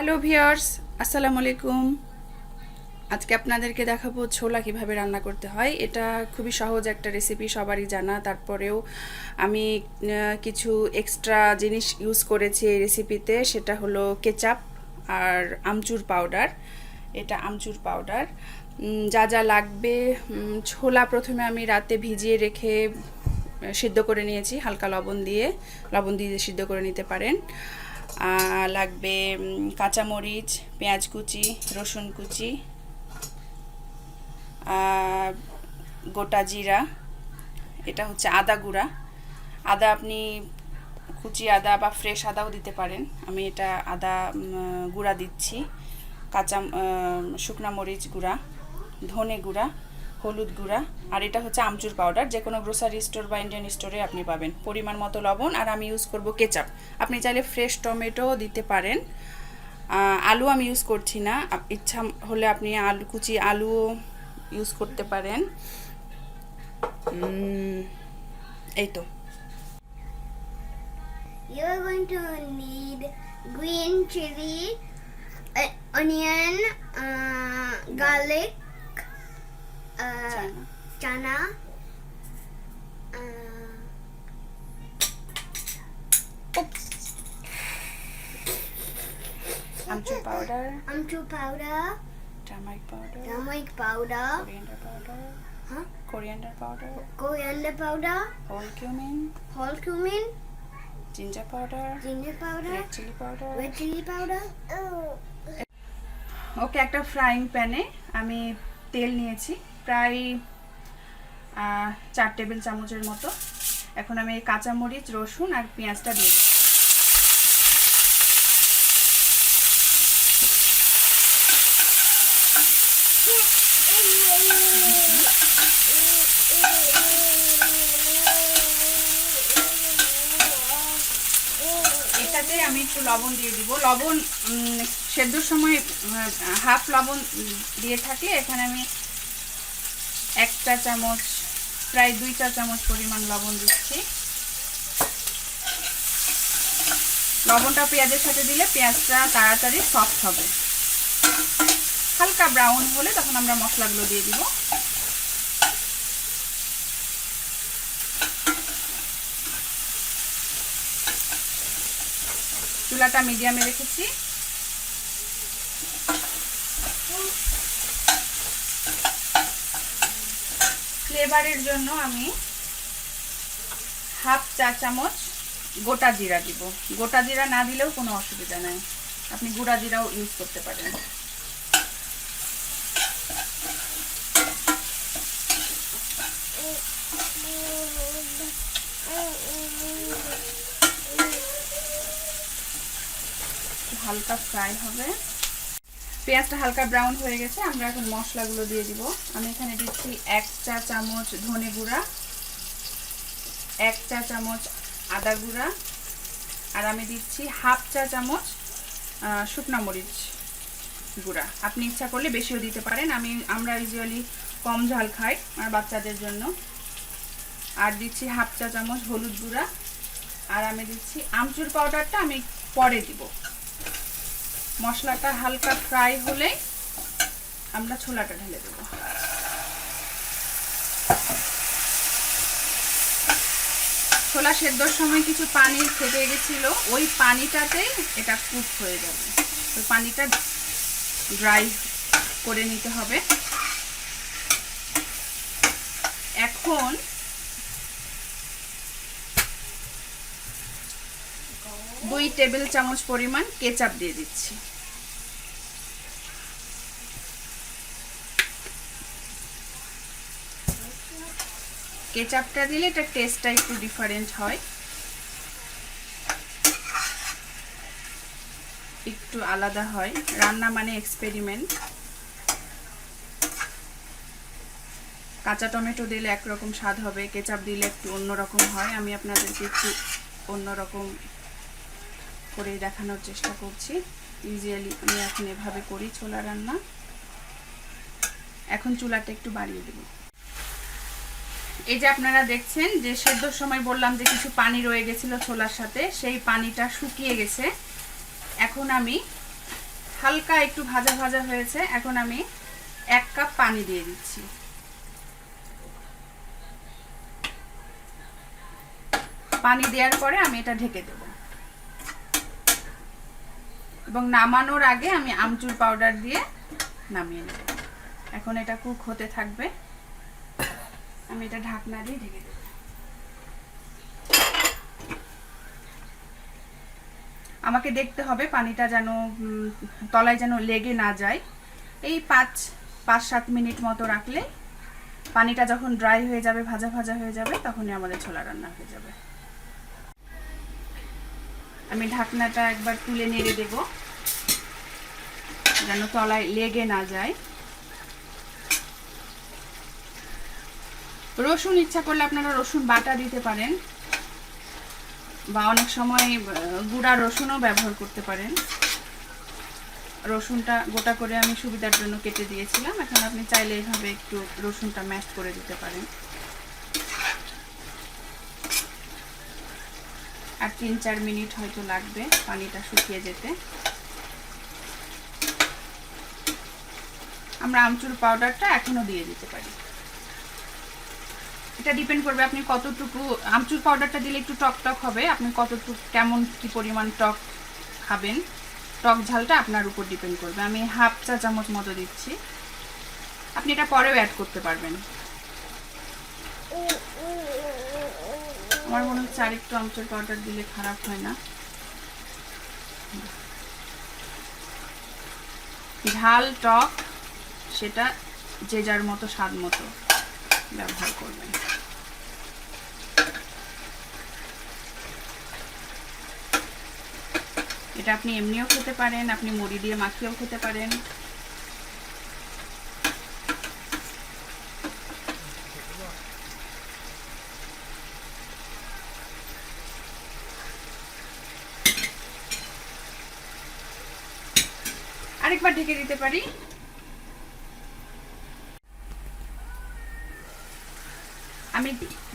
Hello viewers আসসালামু আলাইকুম আজকে আপনাদেরকে দেখাবো ছোলা কীভাবে রান্না করতে হয়। এটা খুবই সহজ একটা রেসিপি সবারই জানা। তারপরেও আমি কিছু এক্সট্রা জিনিস ইউজ করেছি এই রেসিপিতে সেটা হলো কেচাপ আর আমচুর পাউডার এটা আমচুর পাউডার যা যা লাগবে ছোলা প্রথমে আমি রাতে ভিজিয়ে রেখে সিদ্ধ করে নিয়েছি। হালকা লবণ দিয়ে লবণ দিয়ে সিদ্ধ করে নিতে পারেন। লাগবে কাঁচামরিচ, পেঁয়াজ কুচি, রসুন কুচি গোটা জিরা, এটা হচ্ছে আদা গুঁড়া। আদা আপনি কুচি আদা বা ফ্রেশ আদাও দিতে পারেন। আমি এটা আদা গুঁড়া দিচ্ছি। কাঁচা শুকনা মরিচ গুঁড়া, ধনে গুঁড়া হলুদ গুঁড়া আর এটা হচ্ছে আমচুর পাউডার যে কোনো গ্রোসারি স্টোর বা ইন্ডিয়ান স্টোরে আপনি পাবেন। পরিমাণ মতো লবণ আর আমি ইউজ করব কেচাপ আপনি চাইলে ফ্রেশ টমেটো দিতে পারেন। আলু আমি ইউজ করছি না। ইচ্ছা হলে আপনি আলু কুচি আলুও ইউজ করতে পারেন। এই তো। Uh, onion, uh, garlic, uh, uh, oops, amchur powder amchur powder, turmeric powder turmeric powder, coriander powder huh? Coriander powder coriander powder, whole cumin whole cumin, ginger powder ginger powder, red chili powder red chili powder. Okay একটা frying প্যানে আমি তেল নিয়েছি প্রায় চার table চামচের মতো। এখন আমি এই কাঁচামরিচ, রসুন আর পেঁয়াজটা দিয়ে দিচ্ছি। এটাতে আমি একটু লবণ দিয়ে দিব। লবণ সেদ্ধর সময় হাফ লবণ দিয়ে থাকলে এখানে আমি এক চা চামচ, প্রায় দুই চা চামচ পরিমাণ লবণ দিচ্ছি। লবণটা পেঁয়াজের সাথে দিলে পেঁয়াজটা তাড়াতাড়ি সফট হবে। হালকা ব্রাউন হলে তখন আমরা মশলাগুলো দিয়ে দিব। চুলাটা মিডিয়ামে রেখেছি। ফ্লেভারের জন্য আমি হাফ চা চামচ গোটা জিরা দিব। গোটা জিরা না দিলেও কোনো অসুবিধা নাই। আপনি গুঁড়া জিরাও ইউজ করতে পারেন। হালকা ফ্রাই হবে। পেঁয়াজটা হালকা ব্রাউন হয়ে গেছে, আমরা এখন মশলাগুলো দিয়ে দিব। আমি এখানে দিচ্ছি এক চা চামচ ধনে গুঁড়া, এক চা চামচ আদা গুঁড়া, আর আমি দিচ্ছি হাফ চা চামচ শুকনা মরিচ গুঁড়া। আপনি ইচ্ছা করলে বেশিও দিতে পারেন। আমি, আমরা ইউজুয়ালি কম ঝাল খাই আমার বাচ্চাদের জন্য। আর দিচ্ছি হাফ চা চামচ হলুদ গুঁড়া। আর আমি দিচ্ছি আমচুর পাউডারটা আমি পরে দিব। মশলাটা হালকা ফ্রাই হলে আমরা ছোলাটা ঢেলে দেব। ছোলা সেদ্ধর সময় কিছু পানি থেকে গেছিল, ওই পানিটাতেই এটা কুক হয়ে যাবে। ওই পানিটা ড্রাই করে নিতে হবে। এখন দুই টেবিল চামচ পরিমাণ কেচাপ দিয়ে দিচ্ছি। কেচাপটা দিলে এটা টেস্টটা একটু ডিফারেন্ট হয়। একটু আলাদা হয়। রান্না মানে এক্সপেরিমেন্ট কাঁচা টমেটো দিলে একরকম স্বাদ হবে, কেচাপ দিলে একটু অন্যরকম হয়। আমি আপনাদেরকে একটু অন্যরকম করে দেখানোর চেষ্টা করছি। ইউজুয়ালি আমি এখন এভাবে করি ছোলা রান্না। এখন চুলাটা একটু বাড়িয়ে দেব। এই যে আপনারা দেখছেন যে সেদ্ধর সময় বললাম যে কিছু পানি রয়ে গেছিল ছোলার সাথে, সেই পানিটা শুকিয়ে গেছে। এখন আমি হালকা একটু ভাজা ভাজা হয়েছে, এখন আমি এক কাপ পানি দিয়ে দিচ্ছি। পানি দেওয়ার পরে আমি এটা ঢেকে দেব। এবং নামানোর আগে আমি আমচুর পাউডার দিয়ে নামিয়ে নেব। এখন এটা কুক হতে থাকবে। আমি এটা ঢাকনা দিয়ে ঢেকে দেব। আমাকে দেখতে হবে পানিটা যেন তলায় যেন লেগে না যায়। এই পাঁচ পাঁচ, সাত মিনিট মতো রাখলে পানিটা যখন ড্রাই হয়ে যাবে, ভাজা ভাজা হয়ে যাবে, তখনই আমাদের ছোলা রান্না হয়ে যাবে। আমি ঢাকনাটা একবার তুলে নেড়ে দেব, যেন তলায় লেগে না যায়। রসুন ইচ্ছা করলে আপনারা রসুন বাটা দিতে পারেন। বা অনেক সময় গুঁড়া রসুনও ব্যবহার করতে পারেন। রসুনটা গোটা করে আমি সুবিধার জন্য কেটে দিয়েছিলাম। এখন আপনি চাইলে এইভাবে একটু রসুনটা ম্যাশ করে দিতে পারেন। আর তিন চার মিনিট হয়তো লাগবে পানিটা শুকিয়ে যেতে। আমরা আমচুর পাউডারটা এখনও দিয়ে দিতে পারি। এটা ডিপেন্ড করবে আপনি কতটুকু, আমচুর পাউডারটা দিলে একটু টক টক হবে, আপনি কতটুকু, কেমন কি পরিমাণ টক খাবেন, টক ঝালটা আপনার উপর ডিপেন্ড করবে। আমি হাফ চা চামচ মতো দিচ্ছি। আপনি এটা পরেও অ্যাড করতে পারবেন। আমার মনে হচ্ছে আরেকটু আমচুর পাউডার দিলে খারাপ হয় না। ঝাল, টক, সেটা যে যার মতো, স্বাদ মতো। ব্যবহার করবেন এটা আপনি এমনিও খেতে পারেন, আপনি মুড়ি দিয়ে মাখিয়েও খেতে পারেন। আরেকবার ঢেকে দিতে পারি? আমি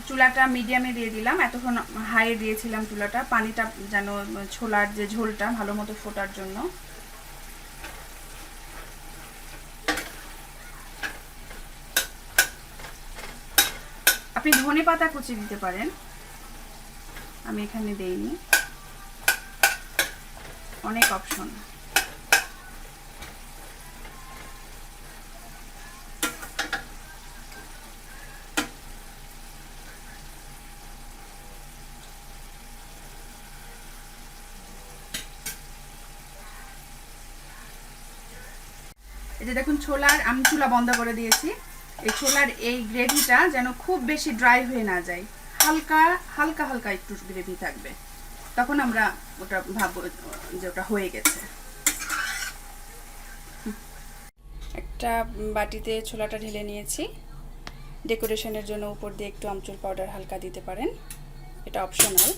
চুলাটা মিডিয়ামে দিয়ে দিলাম। এতক্ষণ হাইয়ে দিয়েছিলাম চুলাটা। পানিটা যেন ছোলার যে ঝোলটা, ভালো মতো ফোটার জন্য। আপনি ধনে পাতা কুচি দিতে পারেন। আমি এখানে দেইনি। অনেক অপশন এই যে দেখুন, ছোলার আমি চুলা বন্ধ করে দিয়েছি। এই ছোলার এই গ্রেভিটা যেন খুব বেশি ড্রাই হয়ে না যায়। হালকা হালকা হালকা একটু গ্রেভি থাকবে। তখন আমরা ওটা ভাববো যে ওটা হয়ে গেছে। একটা বাটিতে ছোলাটা ঢেলে নিয়েছি। ডেকোরেশনের জন্য উপর দিয়ে একটু আমচুর পাউডার হালকা দিতে পারেন। এটা অপশনাল।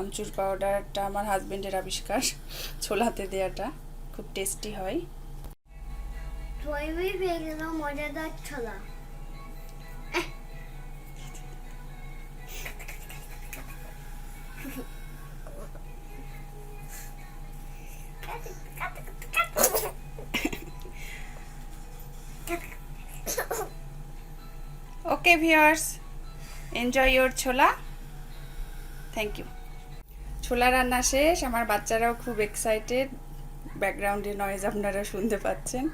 আমচুর পাউডারটা আমার হাজবেন্ডের আবিষ্কার। ছোলাতে দেওয়াটা খুব টেস্টি হয়। হয়ে গেল মজাদার ছোলা okay viewers enjoy your chola thank you ছোলা রান্না শেষ. আমার বাচ্চারাও খুব এক্সাইটেড ব্যাকগ্রাউন্ডে নয়েজ আপনারা শুনতে পাচ্ছেন।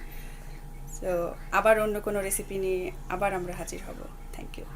তো আবার অন্য কোনো রেসিপি নিয়ে আবার আমরা হাজির হব। Thank you